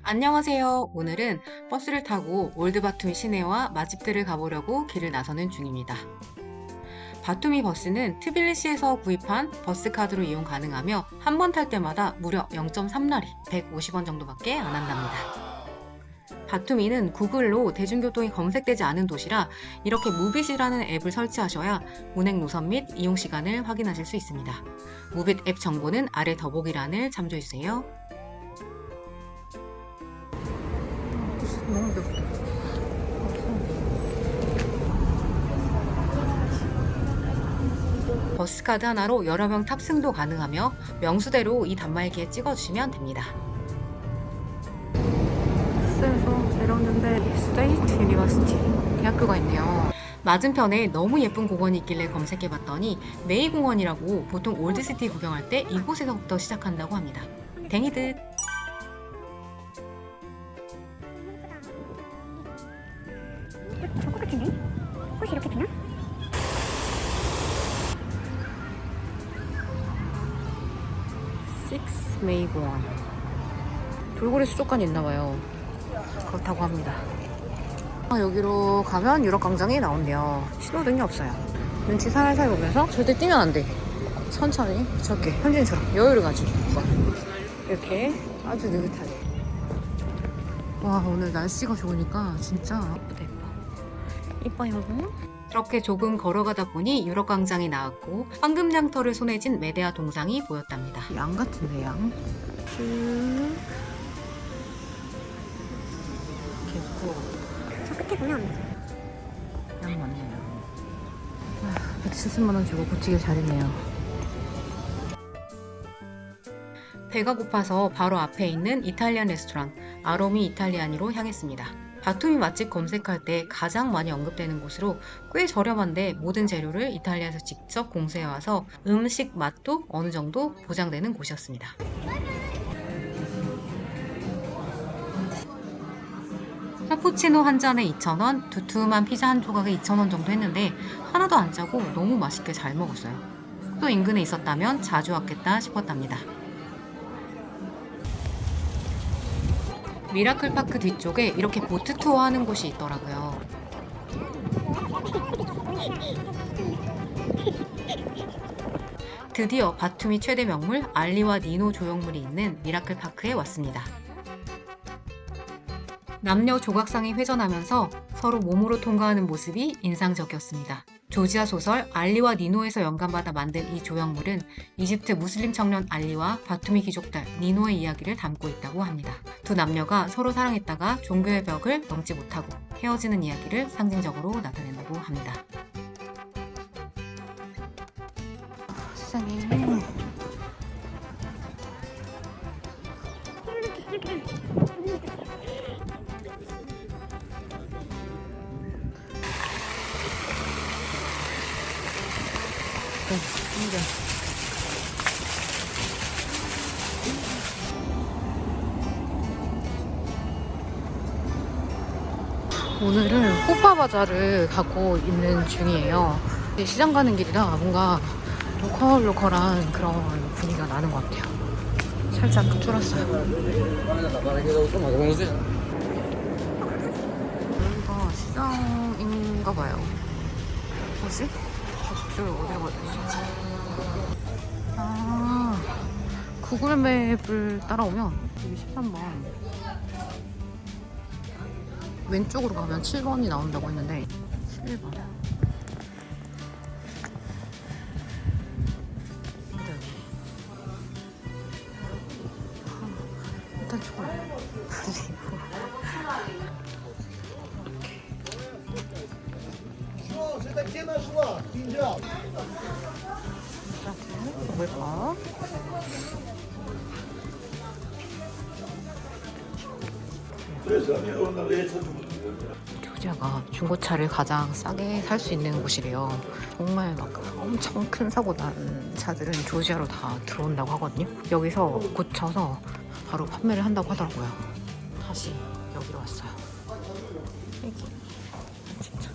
안녕하세요. 오늘은 버스를 타고 올드바툼 시내와 맛집들을 가보려고 길을 나서는 중입니다. 바투미 버스는 트빌리시에서 구입한 버스카드로 이용 가능하며 한 번 탈 때마다 무려 0.3라리 150원 정도밖에 안 한답니다. 바투미는 구글로 대중교통이 검색되지 않은 도시라 이렇게 무빗이라는 앱을 설치하셔야 운행 노선 및 이용 시간을 확인하실 수 있습니다. 무빗 앱 정보는 아래 더보기란을 참조해주세요. 너무 귀엽다. 버스카드 하나로 여러 명 탑승도 가능하며 명수대로 이 단말기에 찍어주시면 됩니다. 버스에서 내렸는데 스테이트 유니버시티 대학교가 있네요. 맞은편에 너무 예쁜 공원이 있길래 검색해봤더니 메이 공원이라고 보통 올드시티 구경할 때 이곳에서부터 시작한다고 합니다. 댕이듯 식스 메이 공원 돌고래 수족관이 있나봐요. 그렇다고 합니다. 아, 여기로 가면 유럽광장이 나온대요. 신호등이 없어요. 눈치 살살 보면서 절대 뛰면 안돼. 천천히. 저렇게. 현진처럼. 여유를 가지고. 이렇게 아주 느긋하게. 와 오늘 날씨가 좋으니까 진짜 예쁘다 예뻐. 이뻐요 이렇게 조금 걸어가다 보니 유럽 광장이 나왔고 황금장터를 손에 쥔 메데아 동상이 보였답니다. 양 같은데 양. 쭉. 개코. 저 끝에 보면 양 많네요. 아, 170만 원 주고 고치길 잘했네요. 배가 고파서 바로 앞에 있는 이탈리안 레스토랑 아로미 이탈리아니로 향했습니다. 바투미 맛집 검색할 때 가장 많이 언급되는 곳으로 꽤 저렴한데 모든 재료를 이탈리아에서 직접 공수해와서 음식 맛도 어느 정도 보장되는 곳이었습니다. 카푸치노 한 잔에 2,000원, 두툼한 피자 한 조각에 2,000원 정도 했는데 하나도 안 짜고 너무 맛있게 잘 먹었어요. 또 인근에 있었다면 자주 왔겠다 싶었답니다. 미라클 파크 뒤쪽에 이렇게 보트 투어 하는 곳이 있더라고요. 드디어 바투미 최대 명물 알리와 니노 조형물이 있는 미라클 파크에 왔습니다. 남녀 조각상이 회전하면서 서로 몸으로 통과하는 모습이 인상적이었습니다. 조지아 소설 알리와 니노에서 영감받아 만든 이 조형물은 이집트 무슬림 청년 알리와 바투미 귀족들 니노의 이야기를 담고 있다고 합니다. 두 남녀가 서로 사랑했다가 종교의 벽을 넘지 못하고 헤어지는 이야기를 상징적으로 나타낸다고 합니다. 세상에. 네, 힘들어. 오늘은 호파바자를 가고 있는 중이에요. 시장 가는 길이라 뭔가 로컬로컬한 그런 분위기가 나는 것 같아요. 살짝 쫄았어요. 여기가 시장인가 봐요. 뭐지? 저쪽 어디로 가야 되지? 아, 구글 맵을 따라오면 여기 13번 왼쪽으로 가면 7번이 나온다고 했는데 7번 это где нашла? Кинжал. Выпал. 효자가 중고차를 가장 싸게 살 수 있는 곳이래요. 정말 막 엄청 큰 사고 난 차들은 조지아로 다 들어온다고 하거든요. 여기서 고쳐서 바로 판매를 한다고 하더라고요. 다시 여기로 왔어요. 애기. 진짜.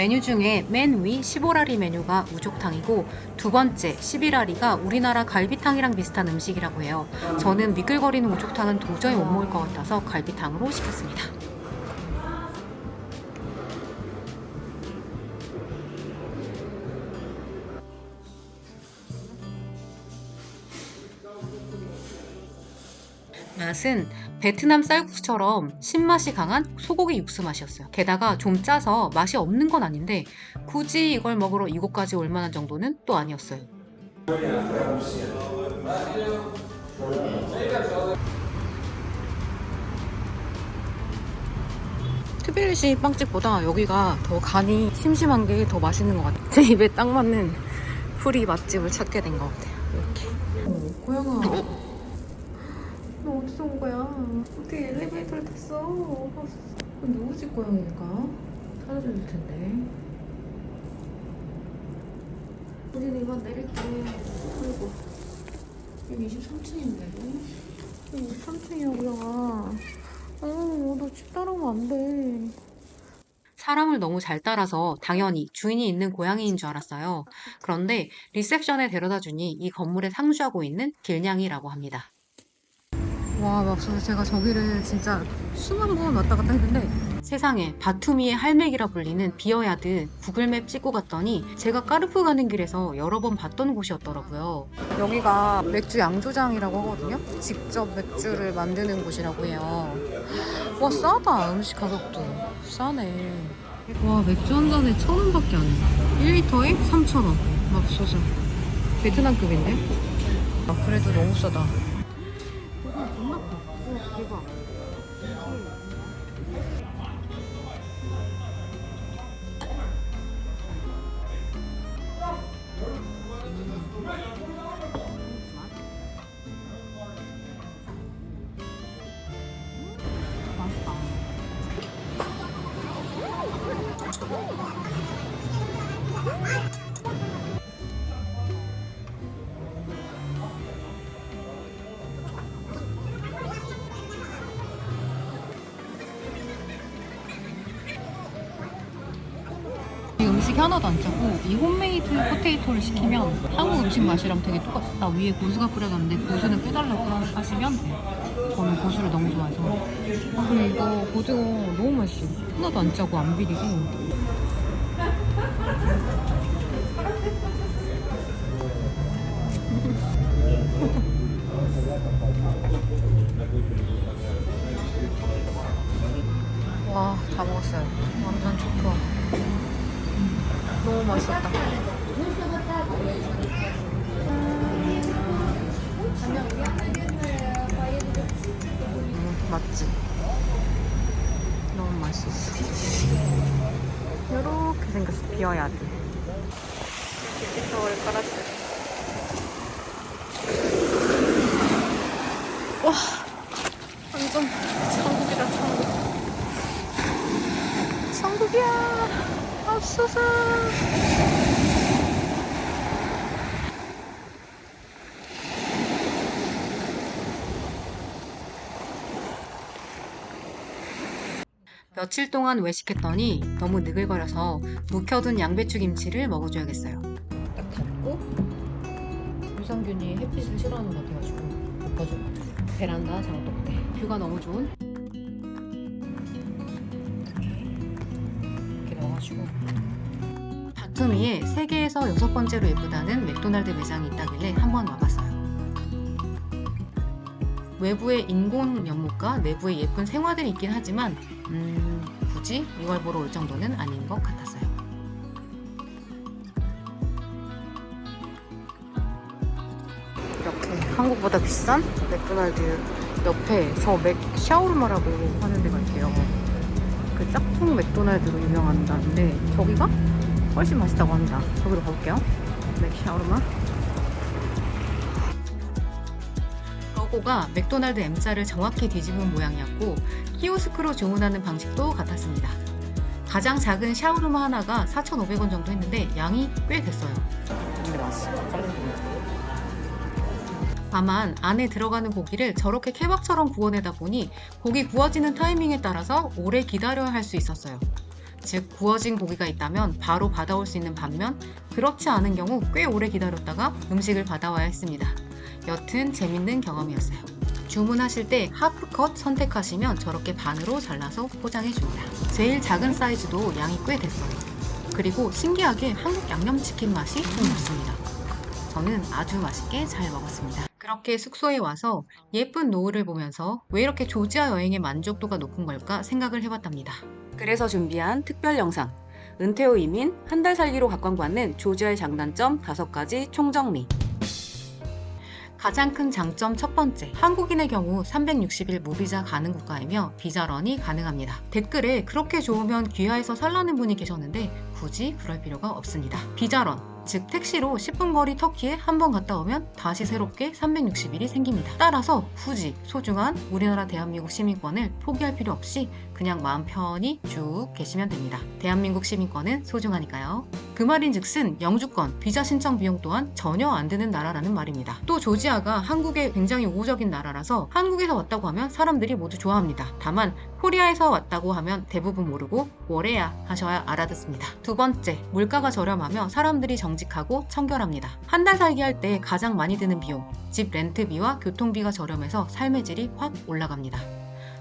메뉴 중에 맨 위 15라리 메뉴가 우족탕이고 두 번째 11라리가 우리나라 갈비탕이랑 비슷한 음식이라고 해요. 저는 미끌거리는 우족탕은 도저히 못 먹을 것 같아서 갈비탕으로 시켰습니다. 맛은 베트남 쌀국수처럼 신맛이 강한 소고기 육수 맛이었어요. 게다가 좀 짜서 맛이 없는 건 아닌데 굳이 이걸 먹으러 이곳까지 올 만한 정도는 또 아니었어요. 트빌리시 빵집보다 여기가 더 간이 심심한 게 더 맛있는 것 같아요. 제 입에 딱 맞는 프리 맛집을 찾게 된 것 같아요. 이렇게. 어, 고양아. 너 어디서 온 거야? 어떻게 엘리베이터를 탔어? 그건 누구 집 고양이일까? 찾아줘야 될 텐데. 우리는 이만 내릴게. 아이고. 여기 23층인데. 여기 23층이야, 고양아. 어, 너집 따라오면 안 돼. 사람을 너무 잘 따라서 당연히 주인이 있는 고양이인 줄 알았어요. 그런데 리셉션에 데려다 주니 이 건물에 상주하고 있는 길냥이라고 합니다. 와, 맙소사 제가 저기를 진짜 수만 번 왔다 갔다 했는데 세상에 바투미의 할맥이라 불리는 비어야드 구글맵 찍고 갔더니 제가 까르푸 가는 길에서 여러 번 봤던 곳이었더라고요. 여기가 맥주 양조장이라고 하거든요. 직접 맥주를 만드는 곳이라고 해요. 와 싸다 음식 가격도 싸네. 와 맥주 한 잔에 천 원밖에 안 해. 1리터에 3천 원. 맙소사. 베트남급인데? 아, 그래도 너무 싸다. 하나도 안 짜고 이 홈메이드 포테이토를 시키면 한국 음식 맛이랑 되게 똑같다. 위에 고수가 뿌려졌는데 고수는 빼달라고 하시면 돼요. 저는 고수를 너무 좋아해서. 아, 근데 이거 고등어 너무 맛있어. 하나도 안 짜고 안 비리고. 와, 다 먹었어요. 완전 좋다. 너무 맛있었다. 음, 맞지? 너무 맛있었어. 이렇게 생겼어. 비어야 돼. 이렇게 저를 깔았어요. 와, 완전 천국이다, 천국. 천국이야. 없어서. 며칠 동안 외식했더니 너무 느글거려서 묵혀둔 양배추 김치를 먹어줘야겠어요. 딱 닫고 유산균이 햇빛을 싫어하는 것 같아가지고 덮어줘. 베란다 장독대. 뷰가 너무 좋은. 이렇게 넣어가지고 바투미에 세계에서 여섯 번째로 예쁘다는 맥도날드 매장이 있다길래 한번 와봤어요. 외부에 인공 연못과 내부에 예쁜 생화들이 있긴 하지만 음, 굳이 이걸 보러 올 정도는 아닌 것 같았어요. 이렇게 한국보다 비싼 맥도날드 옆에 저 맥 샤오르마라고 하는 데가 있대요. 그 짝퉁 맥도날드로 유명한다는데 저기가 훨씬 맛있다고 합니다. 저기로 가볼게요. 맥 샤오르마. 로고가 맥도날드 M자를 정확히 뒤집은 모양이었고 키오스크로 주문하는 방식도 같았습니다. 가장 작은 샤오르마 하나가 4,500원 정도 했는데 양이 꽤 됐어요. 다만 안에 들어가는 고기를 저렇게 케밥처럼 구워내다 보니 고기 구워지는 타이밍에 따라서 오래 기다려야 할 수 있었어요. 즉 구워진 고기가 있다면 바로 받아올 수 있는 반면 그렇지 않은 경우 꽤 오래 기다렸다가 음식을 받아와야 했습니다. 여튼 재밌는 경험이었어요. 주문하실 때 하프컷 선택하시면 저렇게 반으로 잘라서 포장해 줍니다. 제일 작은 사이즈도 양이 꽤 됐어요. 그리고 신기하게 한국 양념치킨 맛이 좀 났습니다. 저는 아주 맛있게 잘 먹었습니다. 그렇게 숙소에 와서 예쁜 노을을 보면서 왜 이렇게 조지아 여행의 만족도가 높은 걸까 생각을 해봤답니다. 그래서 준비한 특별 영상. 은퇴 후 이민, 한 달 살기로 각광받는 조지아의 장단점 5가지 총정리. 가장 큰 장점 첫 번째, 한국인의 경우 360일 무비자 가능 국가이며 비자런이 가능합니다. 댓글에 그렇게 좋으면 귀하에서 살라는 분이 계셨는데 굳이 그럴 필요가 없습니다. 비자런, 즉 택시로 10분 거리 터키에 한 번 갔다 오면 다시 새롭게 360일이 생깁니다. 따라서 굳이 소중한 우리나라 대한민국 시민권을 포기할 필요 없이 그냥 마음 편히 쭉 계시면 됩니다. 대한민국 시민권은 소중하니까요. 그 말인즉슨 영주권, 비자 신청 비용 또한 전혀 안 드는 나라라는 말입니다. 또 조지아가 한국에 굉장히 우호적인 나라라서 한국에서 왔다고 하면 사람들이 모두 좋아합니다. 다만 코리아에서 왔다고 하면 대부분 모르고 뭐래야 하셔야 알아듣습니다. 두 번째, 물가가 저렴하며 사람들이 정직하고 청결합니다. 한 달 살기 할 때 가장 많이 드는 비용, 집 렌트비와 교통비가 저렴해서 삶의 질이 확 올라갑니다.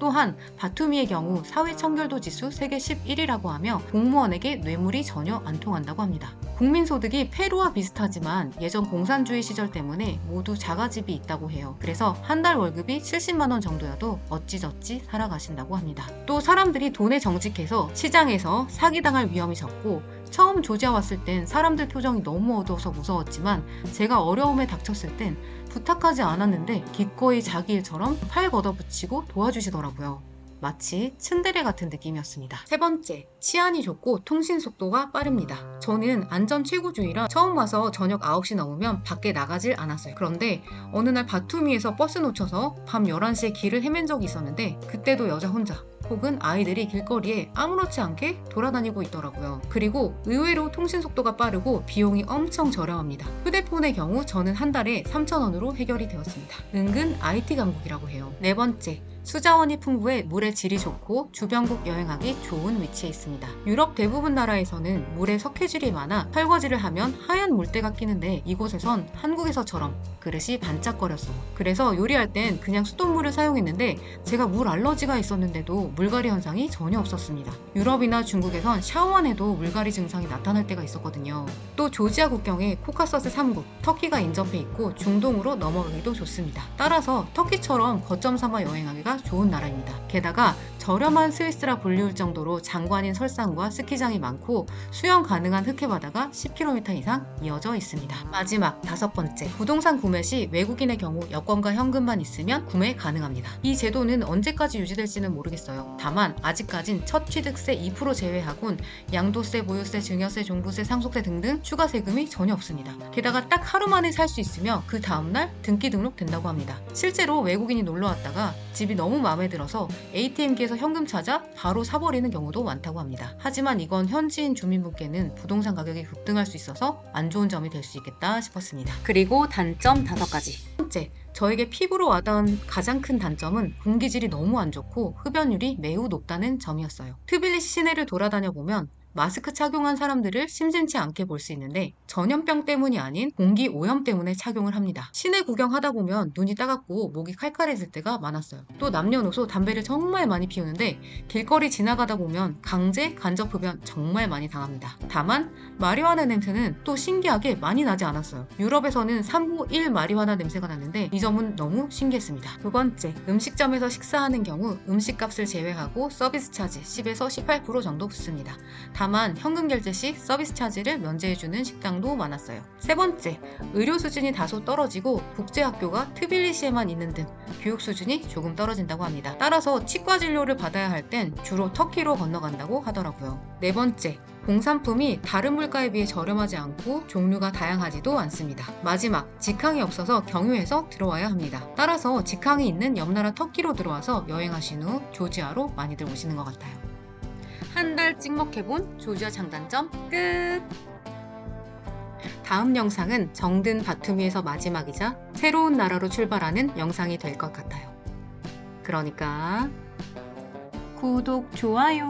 또한 바투미의 경우 사회 청결도 지수 세계 11위라고 하며 공무원에게 뇌물이 전혀 안 통한다고 합니다. 국민소득이 페루와 비슷하지만 예전 공산주의 시절 때문에 모두 자가집이 있다고 해요. 그래서 한 달 월급이 70만 원 정도여도 어찌저찌 살아가신다고 합니다. 또 사람들이 돈에 정직해서 시장에서 사기당할 위험이 적고 처음 조지아 왔을 땐 사람들 표정이 너무 어두워서 무서웠지만 제가 어려움에 닥쳤을 땐 부탁하지 않았는데 기꺼이 자기 일처럼 팔 걷어붙이고 도와주시더라고요. 마치 츤데레 같은 느낌이었습니다. 세 번째, 치안이 좋고 통신 속도가 빠릅니다. 저는 안전 최고주의라 처음 와서 저녁 9시 넘으면 밖에 나가질 않았어요. 그런데 어느 날 바투미에서 버스 놓쳐서 밤 11시에 길을 헤맨 적이 있었는데 그때도 여자 혼자 혹은 아이들이 길거리에 아무렇지 않게 돌아다니고 있더라고요. 그리고 의외로 통신 속도가 빠르고 비용이 엄청 저렴합니다. 휴대폰의 경우 저는 한 달에 3,000원으로 해결이 되었습니다. 은근 IT 강국이라고 해요. 네 번째, 수자원이 풍부해 물의 질이 좋고 주변국 여행하기 좋은 위치에 있습니다. 유럽 대부분 나라에서는 물에 석회질이 많아 설거지를 하면 하얀 물때가 끼는데 이곳에선 한국에서처럼 그릇이 반짝거렸어요. 그래서 요리할 땐 그냥 수돗물을 사용했는데 제가 물 알러지가 있었는데도 물갈이 현상이 전혀 없었습니다. 유럽이나 중국에선 샤워만 해도 물갈이 증상이 나타날 때가 있었거든요. 또 조지아 국경에 코카서스 3국, 터키가 인접해 있고 중동으로 넘어가기도 좋습니다. 따라서 터키처럼 거점 삼아 여행하기가 좋은 나라입니다. 게다가 저렴한 스위스라 불리울 정도로 장관인 설상과 스키장이 많고 수영 가능한 흑해바다가 10km 이상 이어져 있습니다. 마지막 다섯 번째, 부동산 구매 시 외국인의 경우 여권과 현금만 있으면 구매 가능합니다. 이 제도는 언제까지 유지될지는 모르겠어요. 다만 아직까진 첫 취득세 2% 제외하곤 양도세, 보유세, 증여세, 종부세, 상속세 등등 추가 세금이 전혀 없습니다. 게다가 딱 하루 만에 살 수 있으며 그 다음날 등기 등록 된다고 합니다. 실제로 외국인이 놀러 왔다가 집이 너무 마음에 들어서 ATM기에서 현금 찾아 바로 사버리는 경우도 많다고 합니다. 하지만 이건 현지인 주민분께는 부동산 가격이 급등할 수 있어서 안 좋은 점이 될 수 있겠다 싶었습니다. 그리고 단점 다섯 가지. 첫 번째, 저에게 피부로 와닿은 가장 큰 단점은 공기질이 너무 안 좋고 흡연율이 매우 높다는 점이었어요. 트빌리시 시내를 돌아다녀 보면 마스크 착용한 사람들을 심심치 않게 볼 수 있는데 전염병 때문이 아닌 공기 오염 때문에 착용을 합니다. 시내 구경하다 보면 눈이 따갑고 목이 칼칼해질 때가 많았어요. 또 남녀노소 담배를 정말 많이 피우는데 길거리 지나가다 보면 강제 간접 흡연 정말 많이 당합니다. 다만 마리화나 냄새는 또 신기하게 많이 나지 않았어요. 유럽에서는 3호 1 마리화나 냄새가 나는데 이 점은 너무 신기했습니다. 두 번째, 음식점에서 식사하는 경우 음식값을 제외하고 서비스 차지 10에서 18% 정도 붙습니다. 다만 현금 결제 시 서비스 차지를 면제해주는 식당도 많았어요. 세 번째, 의료 수준이 다소 떨어지고 국제학교가 트빌리시에만 있는 등 교육 수준이 조금 떨어진다고 합니다. 따라서 치과 진료를 받아야 할 땐 주로 터키로 건너간다고 하더라고요. 네 번째, 공산품이 다른 물가에 비해 저렴하지 않고 종류가 다양하지도 않습니다. 마지막, 직항이 없어서 경유해서 들어와야 합니다. 따라서 직항이 있는 옆나라 터키로 들어와서 여행하신 후 조지아로 많이들 오시는 것 같아요. 한 달 찍먹해본 조지아 장단점 끝! 다음 영상은 정든 바투미에서 마지막이자 새로운 나라로 출발하는 영상이 될 것 같아요. 그러니까 구독, 좋아요!